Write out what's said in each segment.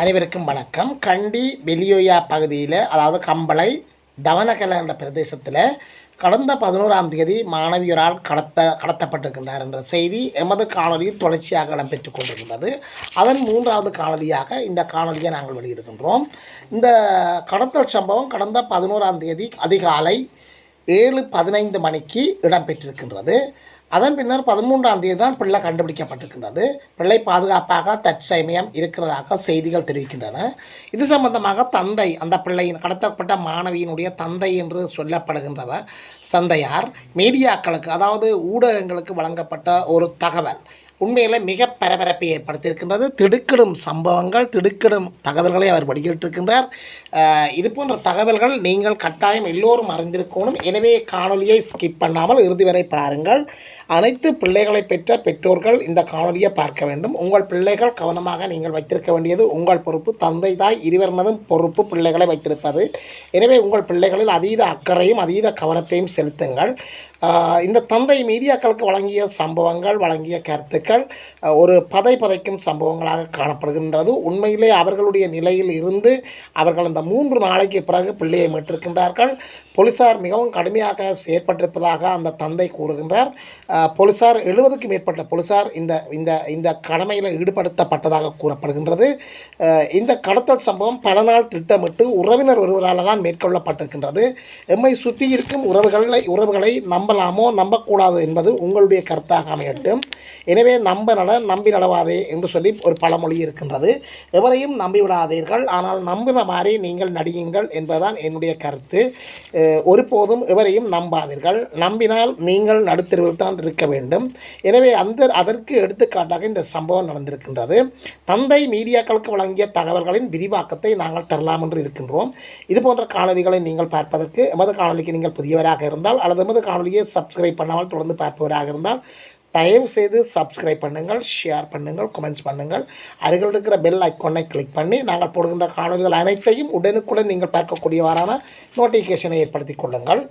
அனைவருக்கும் வணக்கம். கண்டி வெளியோயா பகுதியில் அதாவது கம்பளை தவனகலை என்ற பிரதேசத்தில் கடந்த பதினோராம் தேதி மாணவியரால் கடத்த கடத்தப்பட்டிருக்கின்றார் என்ற செய்தி எமது காணொலியில் தொடர்ச்சியாக இடம்பெற்றுக் கொண்டிருக்கின்றது. அதன் மூன்றாவது காணொலியாக இந்த காணொலியை நாங்கள் வெளியிடுகின்றோம். இந்த கடத்தல் சம்பவம் கடந்த பதினோராம் தேதி அதிகாலை ஏழு பதினைந்து மணிக்கு இடம்பெற்றிருக்கின்றது. அதன் பின்னர் பதிமூன்றாம் தேதி தான் பிள்ளை கண்டுபிடிக்கப்பட்டிருக்கின்றது. பிள்ளை பாதுகாப்பாக தற்சமயம் இருக்கிறதாக செய்திகள் தெரிவிக்கின்றன. இது சம்பந்தமாக தந்தை அந்த பிள்ளையின் கடத்தப்பட்ட மாணவியினுடைய தந்தை என்று சொல்லப்படுகின்றவர் சந்தையார் மீடியாக்களுக்கு அதாவது ஊடகங்களுக்கு வழங்கப்பட்ட ஒரு தகவல். உண்மையில் மிக பரபரப்பை ஏற்படுத்தியிருக்கின்றது. திடுக்கிடும் சம்பவங்கள் திடுக்கிடும் தகவல்களை அவர் வெளியிட்டிருக்கின்றார். இது போன்ற தகவல்கள் நீங்கள் கட்டாயம் எல்லோரும் அறிந்திருக்கணும். எனவே காணொலியை ஸ்கிப் பண்ணாமல் இறுதி வரை பாருங்கள். அனைத்து பிள்ளைகளை பெற்ற பெற்றோர்கள் இந்த காணொலியை பார்க்க வேண்டும். உங்கள் பிள்ளைகள் கவனமாக நீங்கள் வைத்திருக்க வேண்டியது உங்கள் பொறுப்பு. தந்தை தாய் இருவர் பொறுப்பு பிள்ளைகளை வைத்திருப்பது. எனவே உங்கள் பிள்ளைகளில் அதீத அக்கறையும் அதீத கவனத்தையும் செலுத்துங்கள். இந்த தந்தை மீடியாக்களுக்கு வழங்கிய சம்பவங்கள் வழங்கிய கருத்துக்கள் ஒரு பதை பதைக்கும் சம்பவங்களாக காணப்படுகின்றது. உண்மையிலே அவர்களுடைய நிலையில் இருந்து அவர்கள் அந்த மூன்று நாளைக்கு பிறகு பிள்ளையை மீட்டிருக்கின்றார்கள். போலீசார் மிகவும் கடுமையாக செயற்பட்டிருப்பதாக அந்த தந்தை கூறுகின்றார். போலீசார் எழுபதுக்கும் மேற்பட்ட போலீசார் இந்த இந்த இந்த கடமையில் ஈடுபடுத்தப்பட்டதாக கூறப்படுகின்றது. இந்த கடத்தல் சம்பவம் பல நாள் திட்டமிட்டு உறவினர் ஒருவரால் தான் மேற்கொள்ளப்பட்டிருக்கின்றது. எம்மை சுற்றி இருக்கும் உறவுகளை உறவுகளை நம்பலாமோ நம்பக்கூடாது என்பது உங்களுடைய கருத்தாக அமையட்டும். எனவே நம்ப நட நம்பி நடவாதே என்று சொல்லி ஒரு பழமொழி இருக்கின்றது. எவரையும் நம்பிவிடாதீர்கள் ஆனால் நம்பின மாதிரி நீங்கள் நடியுங்கள் என்பதுதான் என்னுடைய கருத்து. ஒருபோதும் எவரையும் நம்பாதீர்கள். நம்பினால் நீங்கள் நடுத்தருவில் தான் இருக்க வேண்டும். எனவே அந்த அதற்கு எடுத்துக்காட்டாக இந்த சம்பவம் நடந்திருக்கின்றது. தந்தை மீடியாக்களுக்கு வழங்கிய தகவல்களின் விரிவாக்கத்தை நாங்கள் தரலாம் என்று இருக்கின்றோம். இது போன்ற காணொலிகளை நீங்கள் பார்ப்பதற்கு எமது காணொலிக்கு நீங்கள் புதியவராக இருந்தால் அல்லது எமது காணொலியை சப்ஸ்கிரைப் பண்ணாமல் தொடர்ந்து பார்ப்பவராக இருந்தால் தயவு செய்து சப்ஸ்கிரைப் பண்ணுங்கள் ஷேர் பண்ணுங்கள் கமெண்ட்ஸ் பண்ணுங்கள். அருகில் இருக்கிற பெல் ஐக்கோனை கிளிக் பண்ணி நாங்கள் போடுகின்ற காணொலிகள் அனைத்தையும் உடனுக்குடன் நீங்கள் பார்க்கக்கூடியவாறான நோட்டிஃபிகேஷனை ஏற்படுத்தி கொள்ளுங்கள்.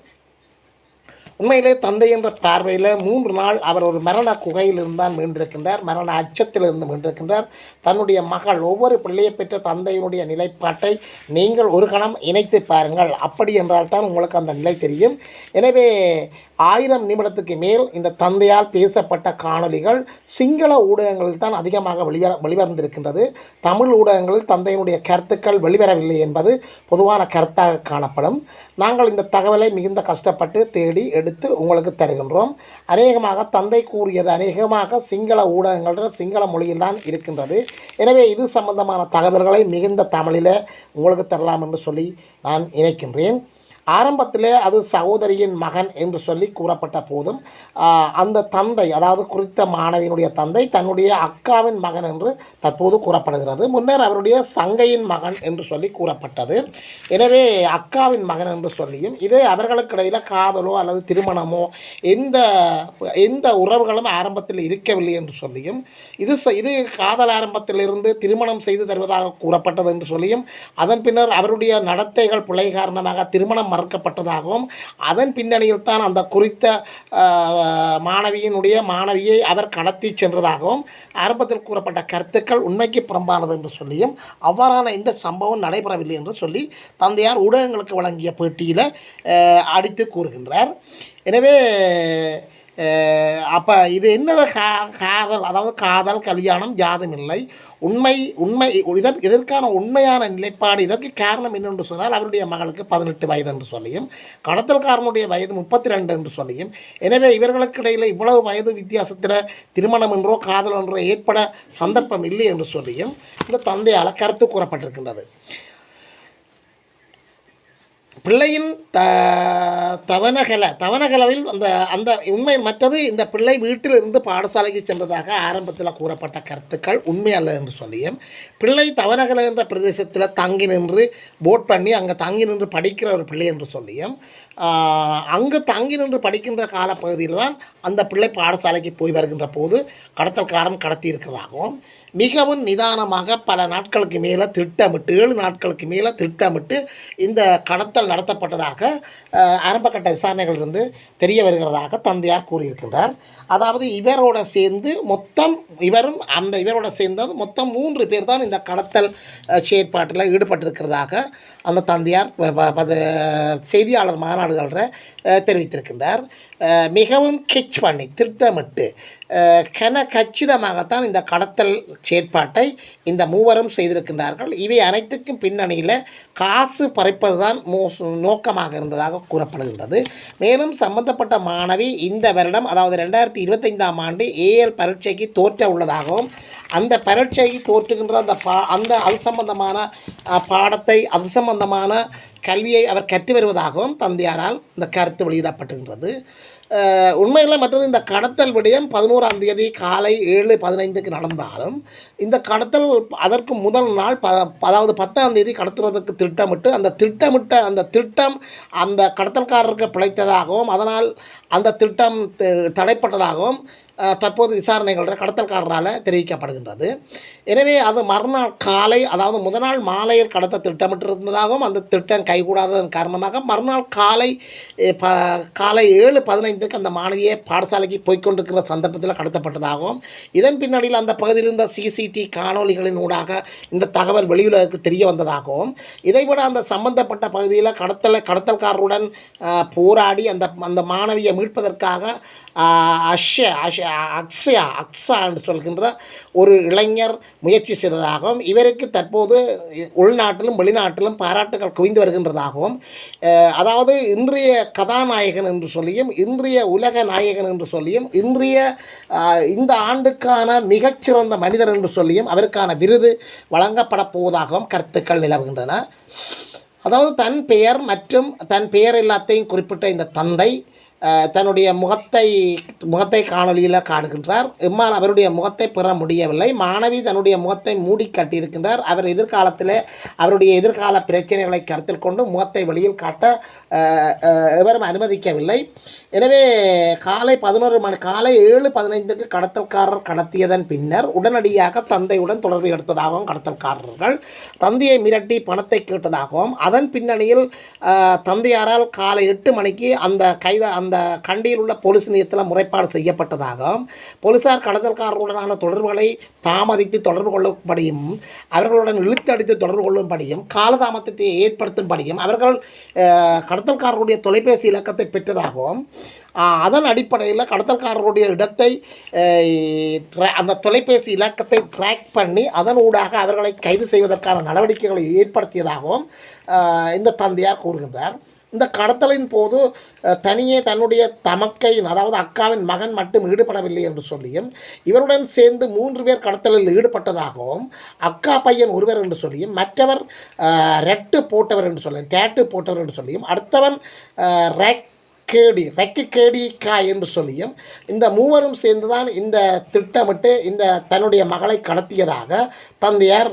உண்மையிலே தந்தை என்ற பார்வையில் மூன்று நாள் அவர் ஒரு மரண குகையிலிருந்து தான் மீண்டிருக்கின்றார் மரண அச்சத்திலிருந்து மீண்டிருக்கின்றார். தன்னுடைய மகள் ஒவ்வொரு பிள்ளையை பெற்ற தந்தையினுடைய நிலைப்பாட்டை நீங்கள் ஒரு கணம் இணைத்து பாருங்கள். அப்படி என்றால் தான் உங்களுக்கு அந்த நிலை தெரியும். எனவே ஆயிரம் நிமிடத்துக்கு மேல் இந்த தந்தையால் பேசப்பட்ட காணொளிகள் சிங்கள ஊடகங்களில் தான் அதிகமாக வெளிவர வெளிவந்திருக்கின்றது. தமிழ் ஊடகங்களில் தந்தையினுடைய கருத்துக்கள் வெளிவரவில்லை என்பது பொதுவான கருத்தாக காணப்படும். நாங்கள் இந்த தகவலை மிகுந்த கஷ்டப்பட்டு தேடி எடுத்து உங்களுக்கு தருகின்றோம். அநேகமாக தந்தை கூறியது அநேகமாக சிங்கள ஊடகங்கள் சிங்கள மொழியில் தான் இருக்கின்றது. எனவே இது சம்பந்தமான தகவல்களை மிகுந்த தமிழில் உங்களுக்கு தரலாம் என்று சொல்லி நான் நினைக்கின்றேன். ஆரம்பத்திலே அது சகோதரியின் மகன் என்று சொல்லி கூறப்பட்ட போதும் அந்த தந்தை அதாவது குறித்த மாணவியினுடைய தந்தை தன்னுடைய அக்காவின் மகன் என்று தற்போது கூறப்படுகிறது. முன்னர் அவருடைய சங்கையின் மகன் என்று சொல்லி கூறப்பட்டது. எனவே அக்காவின் மகன் என்று சொல்லியும் இது அவர்களுக்கு இடையில் காதலோ அல்லது திருமணமோ எந்த எந்த உறவுகளும் ஆரம்பத்தில் இருக்கவில்லை என்று சொல்லியும் இது இது காதல் ஆரம்பத்திலிருந்து திருமணம் செய்து தருவதாக கூறப்பட்டது என்று சொல்லியும் அதன் பின்னர் அவருடைய நடத்தைகள் பிழை காரணமாக திருமணம் மறுக்கப்பட்டதாகவும் அதன் பின்னணியில் தான் அந்த குறித்த மாணவியினுடைய மாணவியை அவர் கடத்தி சென்றதாகவும் ஆரம்பத்தில் கூறப்பட்ட கருத்துக்கள் உண்மைக்கு புறம்பானது என்று சொல்லியும் அவ்வாறான இந்த சம்பவம் நடைபெறவில்லை என்று சொல்லி தந்தையார் ஊடகங்களுக்கு வழங்கிய பேட்டியில் அடித்து கூறுகின்றார். எனவே அப்போ இது என்னது கா காதல்? அதாவது காதல் கல்யாணம் யாதும் இல்லை. உண்மை உண்மை இதற்கு இதற்கான உண்மையான நிலைப்பாடு இதற்கு காரணம் என்னென்று சொன்னால் அவருடைய மகளுக்கு பதினெட்டு வயது என்று சொல்லியும் கடத்தல்காரனுடைய வயது முப்பத்தி ரெண்டு என்று சொல்லியும். எனவே இவர்களுக்கு இடையில் இவ்வளவு வயது வித்தியாசத்தில் திருமணம் என்றோ காதல் என்றோ ஏற்பட சந்தர்ப்பம் இல்லை என்று சொல்லியும் இந்த தந்தையால் கருத்து கூறப்பட்டிருக்கின்றது. பிள்ளையின் த தவனகல தவனகலவில் அந்த அந்த உண்மை மற்றது இந்த பிள்ளை வீட்டில் இருந்து பாடசாலைக்கு சென்றதாக ஆரம்பத்தில் கூறப்பட்ட கருத்துக்கள் உண்மை அல்ல என்று சொல்லியும் பிள்ளை தவனகல என்ற பிரதேசத்தில் தங்கி நின்று போட் பண்ணி அங்கே தங்கி நின்று படிக்கிற ஒரு பிள்ளை என்று சொல்லியும் அங்கு தங்கி நின்று படிக்கின்ற காலப்பகுதியில் தான் அந்த பிள்ளை பாடசாலைக்கு போய் வருகின்ற போது கடத்தல்காரன் கடத்தி இருக்கிறதாகவும் மிகவும் நிதானமாக பல நாட்களுக்கு மேலே திட்டமிட்டு ஏழு நாட்களுக்கு மேலே திட்டமிட்டு இந்த கடத்தல் நடத்தப்பட்டதாக ஆரம்பகட்ட ஆரம்பகட்ட விசாரணைகளிலிருந்து தெரிய வருகிறதாக தந்தையார் கூறியிருக்கின்றார். அதாவது இவரோட சேர்ந்து மொத்தம் இவரும் அந்த இவரோட சேர்ந்தது மொத்தம் மூன்று பேர் தான் இந்த கடத்தல் செயற்பாட்டில் ஈடுபட்டிருக்கிறதாக அந்த தந்தையார் ப- ப- செய்தியாளர் மாநாடுகளில் தெரிவித்திருக்கின்றார். மிகவும் கிச் பண்ணி திட்டமிட்டு கன கச்சிதமாகத்தான் இந்த கடத்தல் செயற்பாட்டை இந்த மூவரும் செய்திருக்கின்றார்கள். இவை அனைத்துக்கும் பின்னணியில் காசு பறிப்பது தான் மோ நோக்கமாக இருந்ததாக கூறப்படுகின்றது. மேலும் சம்பந்தப்பட்ட மாணவி இந்த வருடம் அதாவது ரெண்டாயிரத்தி இருபத்தைந்தாம் ஆண்டு ஏஎல் பரீட்சைக்கு தோற்ற உள்ளதாகவும் அந்த பரீட்சைக்கு தோற்றுகின்ற அந்த பா அந்த அது சம்பந்தமான பாடத்தை அது சம்பந்தமான கல்வியை அவர் கற்று வருவதாகவும் தந்தையாரால் இந்த கருத்து வெளியிடப்பட்டுகின்றது உண்மையில் மற்றது இந்த கடத்தல் விடயம் பதினோராம் தேதி காலை ஏழு பதினைந்துக்கு நடந்தாலும் இந்த கடத்தல் அதற்கு முதல் நாள் ப அதாவது பத்தாம் தேதி கடத்துறதுக்கு திட்டமிட்டு அந்த திட்டமிட்ட அந்த திட்டம் அந்த கடத்தல்காரருக்கு பிழைத்ததாகவும் அதனால் அந்த திட்டம் தடைப்பட்டதாகவும் தற்போது விசாரணைகளில் கடத்தல்காரரால் தெரிவிக்கப்படுகின்றது. எனவே அது மறுநாள் காலை அதாவது முதல் நாள் மாலையில் கடத்த திட்டமிட்டிருந்ததாகவும் அந்த திட்டம் கைகூடாததன் காரணமாக மறுநாள் காலை ப காலை ஏழு பதினைந்து பதினைந்துக்கு அந்த மாணவியை பாடசாலைக்கு போய்க்கொண்டிருக்கிற சந்தர்ப்பத்தில் கடத்தப்பட்டதாகவும் இதன் பின்னணியில் அந்த பகுதியில் இருந்த சிசிடி காணொளிகளின் ஊடாக இந்த தகவல் வெளியுலகிற்கு தெரிய வந்ததாகவும் இதைவிட அந்த சம்பந்தப்பட்ட பகுதியில் கடத்தல் கடத்தல்காரருடன் போராடி அந்த அந்த மாணவியை மீட்பதற்காக அஹ், அஷ்ய அஷ அக்ஷயா அக்ஸா என்று சொல்கின்ற ஒரு இளைஞர் முயற்சி செய்ததாகவும் இவருக்கு தற்போது உள்நாட்டிலும் வெளிநாட்டிலும் பாராட்டுகள் குவிந்து வருகின்றதாகவும் அதாவது இன்றைய கதாநாயகன் என்று சொல்லியும் இன்றைய உலக நாயகன் என்று சொல்லியும் இன்றைய இந்த ஆண்டுக்கான மிகச்சிறந்த மனிதர் என்று சொல்லியும் அவருக்கான விருது வழங்கப்பட போவதாகவும் கருத்துக்கள் நிலவுகின்றன. அதாவது தன் பெயர் மற்றும் தன் பெயர் எல்லாத்தையும் குறிப்பிட்ட இந்த தந்தை தன்னுடைய முகத்தை முகத்தை காணொளியில் காணுகின்றார். எம்மால் அவருடைய முகத்தை பெற முடியவில்லை. மாணவி தன்னுடைய முகத்தை மூடி காட்டியிருக்கின்றார். அவர் எதிர்காலத்தில் அவருடைய எதிர்கால பிரச்சனைகளை கருத்தில் கொண்டு முகத்தை வெளியில் காட்ட எவரும் அனுமதிக்கவில்லை. எனவே காலை பதினோரு மணி காலை ஏழு பதினைந்துக்கு கடத்தல்காரர் கடத்தியதன் பின்னர் உடனடியாக தந்தையுடன் தொடர்பு எடுத்ததாகவும் கடத்தல்காரர்கள் தந்தையை மிரட்டி பணத்தை கேட்டதாகவும் அதன் பின்னணியில் தந்தையாரால் காலை எட்டு மணிக்கு அந்த கைத அந்த கண்டியில் உள்ள போலீஸ் நிலையத்தில் முறைப்பாடு செய்யப்பட்டதாகவும் போலீசார் கடத்தல்காரர்களுடனான தொடர்புகளை தாமதித்து தொடர்பு கொள்ளும்படியும் அவர்களுடன் இழுத்தடித்து தொடர்பு கொள்ளும்படியும் காலதாமதத்தை ஏற்படுத்தும்படியும் அவர்கள் கடத்தல்காரர்களுடைய தொலைபேசி இலக்கத்தை பெற்றதாகவும் அதன் அடிப்படையில் கடத்தல்காரருடைய இடத்தை அந்த தொலைபேசி இலக்கத்தை ட்ராக் பண்ணி அதன் ஊடாக அவர்களை கைது செய்வதற்கான நடவடிக்கைகளை ஏற்படுத்தியதாகவும் இந்த தந்தையார் கூறுகின்றார். இந்த கடத்தலின் போது தனியே தன்னுடைய தமக்கையின் அதாவது அக்காவின் மகன் மட்டும் ஈடுபடவில்லை என்று சொல்லியும் இவருடன் சேர்ந்து மூன்று பேர் கடத்தலில் ஈடுபட்டதாகவும் அக்கா பையன் ஒருவர் என்று சொல்லியும் மற்றவர் ரெட்டு போட்டவர் என்று சொல்லியும் டேட்டு போட்டவர் என்று சொல்லியும் அடுத்தவன் ரெக் கேடி ரெக்கு கேடி காய் என்று சொல்லியும் இந்த மூவரும் சேர்ந்துதான் இந்த திட்டமிட்டு இந்த தன்னுடைய மகளை கடத்தியதாக தந்தையார்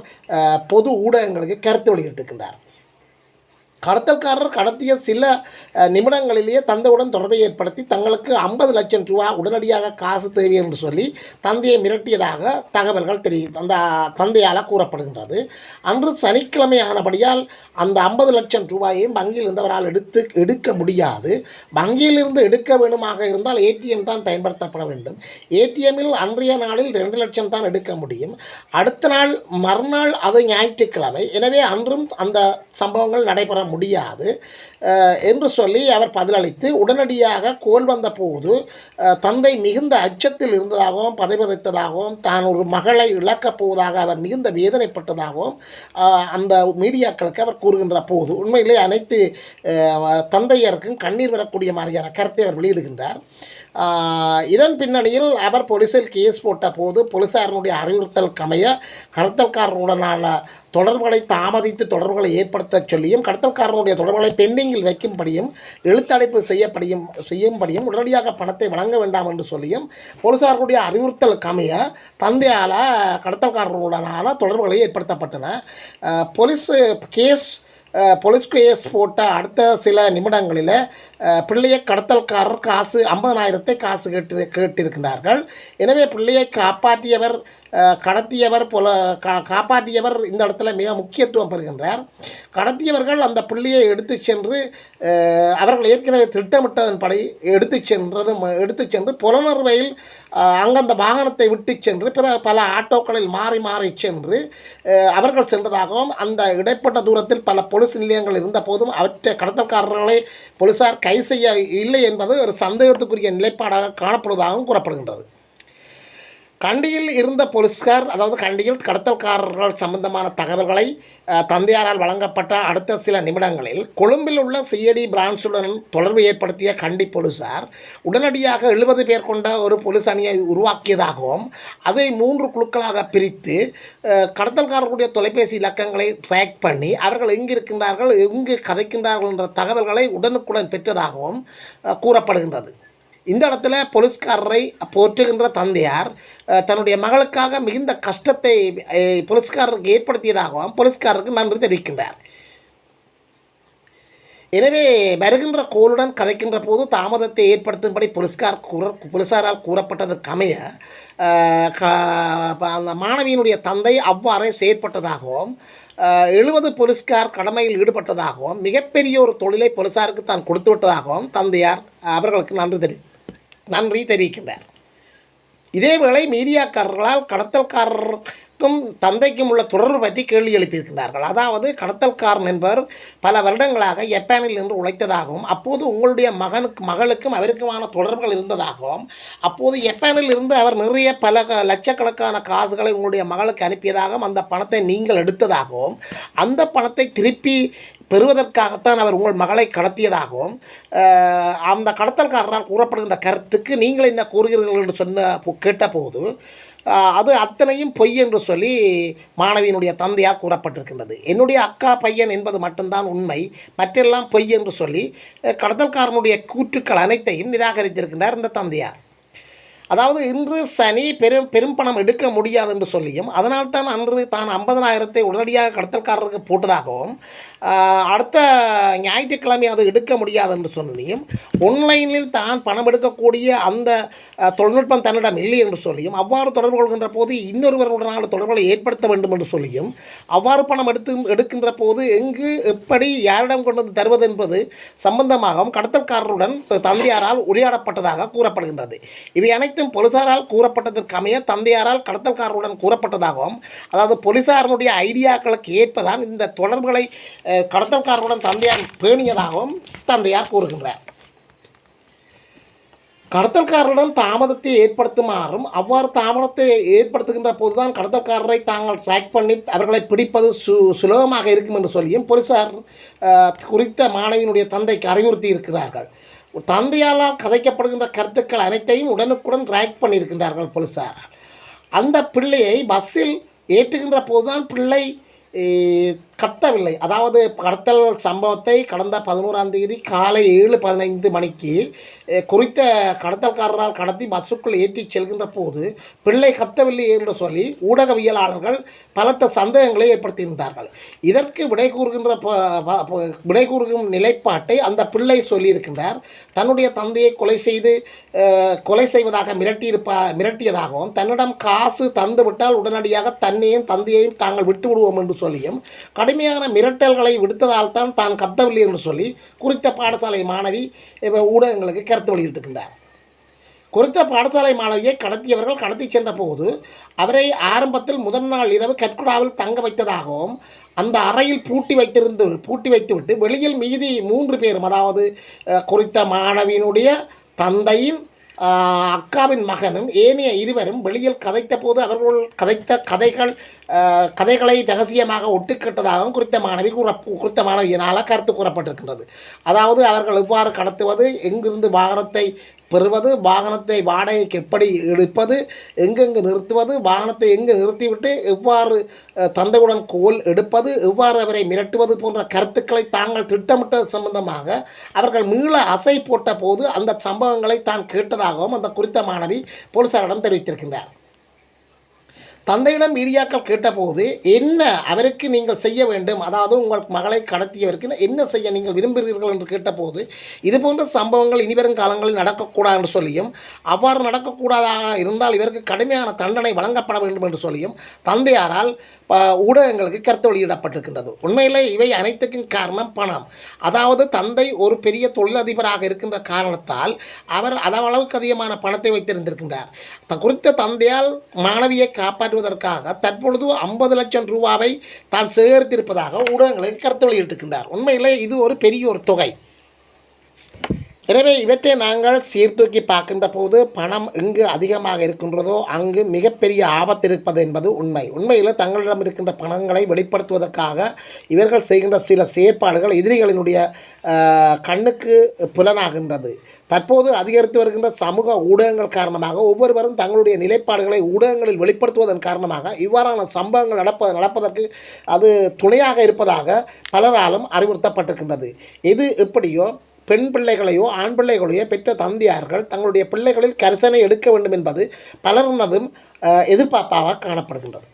பொது ஊடகங்களுக்கு கருத்து வெளியிட்டிருக்கின்றார். கடத்தல்காரர் கடத்திய சில நிமிடங்களிலேயே தந்தையுடன் தொடர்பை ஏற்படுத்தி தங்களுக்கு ஐம்பது லட்சம் ரூபா உடனடியாக காசு தேவை என்று சொல்லி தந்தையை மிரட்டியதாக தகவல்கள் தெரிய அந்த தந்தையால் கூறப்படுகின்றது. அன்று சனிக்கிழமை ஆனபடியால் அந்த ஐம்பது லட்சம் ரூபாயையும் வங்கியில் இருந்தவரால் எடுத்து எடுக்க முடியாது. வங்கியிலிருந்து எடுக்க வேணுமாக இருந்தால் ஏடிஎம் தான் பயன்படுத்தப்பட வேண்டும். ஏடிஎம்மில் அன்றைய நாளில் ரெண்டு லட்சம் தான் எடுக்க முடியும். அடுத்த நாள் மறுநாள் அது ஞாயிற்றுக்கிழமை. எனவே அன்றும் அந்த சம்பவங்கள் நடைபெற முடியாது. என்று சொல்லி அவர் பதிலளித்து உடனடியாக கோல் வந்த போது தந்தை மிகுந்த அச்சத்தில் இருந்ததாகவும் பதைபதைத்ததாகவும் தான் ஒரு மகளை இழக்கப் போவதாக அவர் மிகுந்த வேதனைப்பட்டதாகவும் அந்த மீடியாக்களுக்கு அவர் கூறுகின்ற போது உண்மையிலே அனைத்து தந்தையருக்கும் கண்ணீர் வரக்கூடிய மாதிரியான கருத்தை அவர் வெளியிடுகின்றார். இதன் பின்னணியில் அவர் போலீஸில் கேஸ் போட்ட போது போலீசாரனுடைய அறிவுறுத்தல் கமைய கடத்தல்காரருடனான தொடர்புகளை தாமதித்து தொடர்புகளை ஏற்படுத்த சொல்லியும் கடத்தல்காரனுடைய தொடர்புகளை பெண்டிங்கில் வைக்கும்படியும் எழுத்தடைப்பு செய்யப்படியும் செய்யும்படியும் உடனடியாக பணத்தை வழங்க வேண்டாம் என்று சொல்லியும் போலீசார்களுடைய அறிவுறுத்தல் கமைய தந்தையால் கடத்தல்காரனுடனான தொடர்புகளை ஏற்படுத்தப்பட்டன. போலீஸ் கேஸ் போலீஸ் கேஸ் போட்ட அடுத்த சில நிமிடங்களில் பிள்ளையை கடத்தல்காரர் காசு ஐம்பதனாயிரத்தை காசு கேட்டு கேட்டிருக்கின்றார்கள். எனவே பிள்ளையை காப்பாற்றியவர் கடத்தியவர் போல கா காப்பாற்றியவர் இந்த இடத்துல மிக முக்கியத்துவம் பெறுகின்றார். கடத்தியவர்கள் அந்த பிள்ளையை எடுத்து சென்று அவர்கள் ஏற்கனவே திட்டமிட்டதன்படி எடுத்து சென்றது எடுத்து சென்று புலனர்வையில் அஹ், அங்கந்த வாகனத்தை விட்டு சென்று பிற பல ஆட்டோக்களில் மாறி மாறி சென்று அவர்கள் சென்றதாகவும் அந்த இடைப்பட்ட தூரத்தில் பல போலீஸ் நிலையங்கள் இருந்த போதும் அவற்றை கடத்தல்காரர்களை போலீஸார் கை செய்ய இல்லை என்பது ஒரு சந்தேகத்துக்குரிய நிலைப்பாடாக காணப்படுவதாகவும் கூறப்படுகின்றது. கண்டியில் இருந்த போலீஸ்கார் அதாவது கண்டியில் கடத்தல்காரர்கள் சம்பந்தமான தகவல்களை தந்தையாரால் வழங்கப்பட்ட அடுத்த சில நிமிடங்களில் கொழும்பில் உள்ள சிஐடி பிரான்ச்சுடன் தொடர்பு ஏற்படுத்திய கண்டி போலீசார் உடனடியாக எழுபது பேர் கொண்ட ஒரு போலீஸ் அணியை உருவாக்கியதாகவும் அதை மூன்று குழுக்களாக பிரித்து கடத்தல்காரர்களுடைய தொலைபேசி இலக்கங்களை ட்ராக் பண்ணி அவர்கள் எங்கு இருக்கின்றார்கள் எங்கு கதைக்கின்றார்கள் என்ற தகவல்களை உடனுக்குடன் பெற்றதாகவும் கூறப்படுகின்றது. இந்த இடத்துல போலீஸ்காரரை போற்றுகின்ற தந்தையார் தன்னுடைய மகளுக்காக மிகுந்த கஷ்டத்தை போலீஸ்காரருக்கு ஏற்படுத்தியதாகவும் போலீஸ்காரருக்கு நன்றி தெரிவிக்கின்றார். எனவே வருகின்ற கோளுடன் கதைக்கின்ற போது தாமதத்தை ஏற்படுத்தும்படி போலீஸ்கார் கூற போலீஸாரால் கூறப்பட்டதற்கு அமைய க- ப- அந்த மாணவியினுடைய தந்தை அவ்வாறே செயற்பட்டதாகவும் எழுபது போலீஸ்கார் கடமையில் ஈடுபட்டதாகவும் மிகப்பெரிய ஒரு தொழிலை போலீஸாருக்கு தான் கொடுத்து விட்டதாகவும் தந்தையார் அவர்களுக்கு நன்றி தெரி நன்றி தெரிவிக்கின்றார். இதேவேளை மீடியாக்காரர்களால் கடத்தல்காரருக்கும் தந்தைக்கும் உள்ள தொடர்பு பற்றி கேள்வி எழுப்பியிருக்கின்றார்கள். அதாவது கடத்தல்காரன் என்பவர் பல வருடங்களாக ஜப்பானில் நின்று உழைத்ததாகவும் அப்போது உங்களுடைய மகனுக்கு மகளுக்கும் அவருக்குமான தொடர்புகள் இருந்ததாகவும் அப்போது ஜப்பானில் இருந்து அவர் நிறைய பல க- லட்சக்கணக்கான காசுகளை உங்களுடைய மகளுக்கு அனுப்பியதாகவும் அந்த பணத்தை நீங்கள் எடுத்ததாகவும் அந்த பணத்தை திருப்பி பெறுவதற்காகத்தான் அவர் உங்கள் மகளை கடத்தியதாகவும் அந்த கடத்தல்காரரால் கூறப்படுகின்ற கருத்துக்கு நீங்கள் என்ன கூறுகிறீர்கள் என்று சொன்ன கேட்டபோது அது அத்தனையும் பொய் என்று சொல்லி மாணவியினுடைய தந்தையாக கூறப்பட்டிருக்கின்றது. என்னுடைய அக்கா பையன் என்பது மட்டும்தான் உண்மை. மற்றெல்லாம் பொய் என்று சொல்லி கடத்தல்காரனுடைய கூற்றுக்கள் அனைத்தையும் நிராகரித்திருக்கின்றார் இந்த தந்தையார். அதாவது இன்று சனி பெரும் பெரும் பணம் எடுக்க முடியாது என்று சொல்லியும் அதனால்தான் அன்று தான் ஐம்பதனாயிரத்தை உடனடியாக கடத்தல்காரருக்கு போட்டதாகவும் அடுத்த ஞாயிற்றுக்கிழமை அது எடுக்க முடியாது என்று சொல்லியும் ஒன்லைனில் தான் பணம் எடுக்கக்கூடிய அந்த தொழில்நுட்பம் தன்னிடம் இல்லை என்று சொல்லியும் அவ்வாறு தொடர்பு கொள்கின்ற போது இன்னொருவருடனான தொடர்புகளை ஏற்படுத்த வேண்டும் என்று சொல்லியும் அவ்வாறு பணம் எடுத்து எடுக்கின்ற போது எங்கு எப்படி யாரிடம் கொண்டு வந்து தருவது என்பது சம்பந்தமாகவும் கடத்தல்காரருடன் தந்தையாரால் உரையாடப்பட்டதாக கூறப்படுகின்றது. இவை அனைத்தும் போலீசாரால் கூறப்பட்டதற்கு அமைய தந்தையாரால் கடத்தல்காரருடன் கூறப்பட்டதாகவும் அதாவது போலீசாரனுடைய ஐடியாக்களுக்கு ஏற்பதான் இந்த தொடர்புகளை கடத்தல்காரருடன் தந்தையார் பேணியதாகவும் தந்தையார் கூறுகின்றார். கடத்தல்காரருடன் தாமதத்தை ஏற்படுத்துமாறும் அவ்வாறு தாமதத்தை ஏற்படுத்துகின்ற போதுதான் கடத்தல்காரரை தாங்கள் ட்ராக் பண்ணி அவர்களை பிடிப்பது சு சுலபமாக இருக்கும் என்று சொல்லியும் போலீசார் குறித்த மாணவியினுடைய தந்தைக்கு அறிவுறுத்தி இருக்கிறார்கள் தந்தையால் கதைக்கப்படுகின்ற கருத்துக்கள் அனைத்தையும் உடனுக்குடன் ட்ராக் பண்ணியிருக்கின்றார்கள் போலீஸார் அந்த பிள்ளையை பஸ்ஸில் ஏற்றுகின்ற போதுதான் பிள்ளை கத்தவில்லை. அதாவது கடத்தல் சம்பவத்தை கடந்த பதினோராம் தேதி காலை ஏழு பதினைந்து மணிக்கு குறித்த கடத்தல்காரரால் கடத்தி பஸ்ஸுக்குள் ஏற்றி செல்கின்ற போது பிள்ளை கத்தவில்லை என்று சொல்லி ஊடகவியலாளர்கள் பலத்த சந்தேகங்களை ஏற்படுத்தியிருந்தார்கள். இதற்கு விடை கூறுகின்ற ப- விடை கூறுகும் நிலைப்பாட்டை அந்த பிள்ளை சொல்லியிருக்கின்றார். தன்னுடைய தந்தையை கொலை செய்து கொலை செய்வதாக மிரட்டியிருப்பா மிரட்டியதாகவும் தன்னிடம் காசு தந்துவிட்டால் உடனடியாக தன்னையும் தந்தையையும் தாங்கள் விட்டு விடுவோம் என்று சொல்லியும் கடுமையான மிரட்டல்களை விடுத்ததால் தான் தான் கத்தவில்லை என்று சொல்லி குறித்த பாடசாலை மாணவி இப்ப ஊடகங்களுக்கு கருத்து வெளியிட்டிருக்கின்றார். குறித்த பாடசாலை மாணவியை கடத்தியவர்கள் கடத்தி சென்ற போது அவரை ஆரம்பத்தில் முதல் நாள் இரவு கற்குடாவில் தங்க வைத்ததாகவும் அந்த அறையில் பூட்டி வைத்திருந்து பூட்டி வைத்துவிட்டு வெளியில் மீதி மூன்று பேரும் அதாவது குறித்த மாணவியினுடைய தந்தையின் அக்காவின் மகனும் ஏனைய இருவரும் வெளியில் கதைத்த போது அவர்கள் கதைத்த கதைகள் கதைகளை ரகசியமாக ஒட்டுக்கட்டதாகவும் குறித்த மாணவி கூற குறித்த மாணவியினால் கருத்து கூறப்பட்டிருக்கின்றது. அதாவது அவர்கள் எவ்வாறு கடத்துவது எங்கிருந்து வாகனத்தை பெறுவது வாகனத்தை வாடகைக்கு எப்படி எடுப்பது எங்கெங்கு நிறுத்துவது வாகனத்தை எங்கு நிறுத்திவிட்டு எவ்வாறு தந்தையுடன் கோல் எடுப்பது எவ்வாறு அவரை மிரட்டுவது போன்ற கருத்துக்களை தாங்கள் திட்டமிட்டது சம்பந்தமாக அவர்கள் மீள அசை போட்ட போது அந்த சம்பவங்களை தான் கேட்டதாகவும் அந்த குறித்த மாணவி போலீசாரிடம் தெரிவித்திருக்கின்றார். தந்தையிடம் மீடியாக்கள் கேட்டபோது என்ன அவருக்கு நீங்கள் செய்ய வேண்டும்? அதாவது உங்கள் மகளை கடத்தியவருக்கு என்ன செய்ய நீங்கள் விரும்புகிறீர்கள்? என்று கேட்டபோது இது போன்ற சம்பவங்கள் இனிவரும் காலங்களில் நடக்கக்கூடாது என்று சொல்லியும் அவ்வாறு நடக்கக்கூடாதாக இருந்தால் இவருக்கு கடுமையான தண்டனை வழங்கப்பட வேண்டும் என்று சொல்லியும் தந்தையாரால் ஊடகங்களுக்கு கருத்து வெளியிடப்பட்டிருக்கின்றது. உண்மையிலே இவை அனைத்துக்கும் காரணம் பணம். அதாவது தந்தை ஒரு பெரிய தொழிலதிபராக இருக்கின்ற காரணத்தால் அவர் அதளவுக்கு அதிகமான பணத்தை வைத்திருந்திருக்கின்றார். குறித்த தந்தையால் மாணவியை காப்பாற்றுவதற்காக தற்பொழுது ஐம்பது லட்சம் ரூபாவை தான் சேகரித்திருப்பதாக ஊடகங்களுக்கு கருத்து வெளியிட்டிருக்கின்றார் உண்மையிலே இது ஒரு பெரிய ஒரு தொகை. எனவே இவற்றை நாங்கள் சீர்தூக்கி பார்க்கின்ற போது பணம் எங்கு அதிகமாக இருக்கின்றதோ அங்கு மிகப்பெரிய ஆபத்து இருப்பது என்பது உண்மை. உண்மையில் தங்களிடம் இருக்கின்ற பணங்களை வெளிப்படுத்துவதற்காக இவர்கள் செய்கின்ற சில செயற்பாடுகள் எதிரிகளினுடைய கண்ணுக்கு புலனாகின்றது. தற்போது அதிகரித்து வருகின்ற சமூக ஊடகங்கள் காரணமாக ஒவ்வொருவரும் தங்களுடைய நிலைப்பாடுகளை ஊடகங்களில் வெளிப்படுத்துவதன் காரணமாக இவ்வாறான சம்பவங்கள் நடப்ப நடப்பதற்கு அது துணையாக இருப்பதாக பலராலும் அறிவுறுத்தப்பட்டிருக்கின்றது. எது எப்படியோ பெண் பிள்ளைகளையோ ஆண் பிள்ளைகளையோ பெற்ற தந்தையார்கள் தங்களுடைய பிள்ளைகளில் கரிசனை எடுக்க வேண்டும் என்பது பலரினதும் எதிர்பார்ப்பாக காணப்படுகின்றது.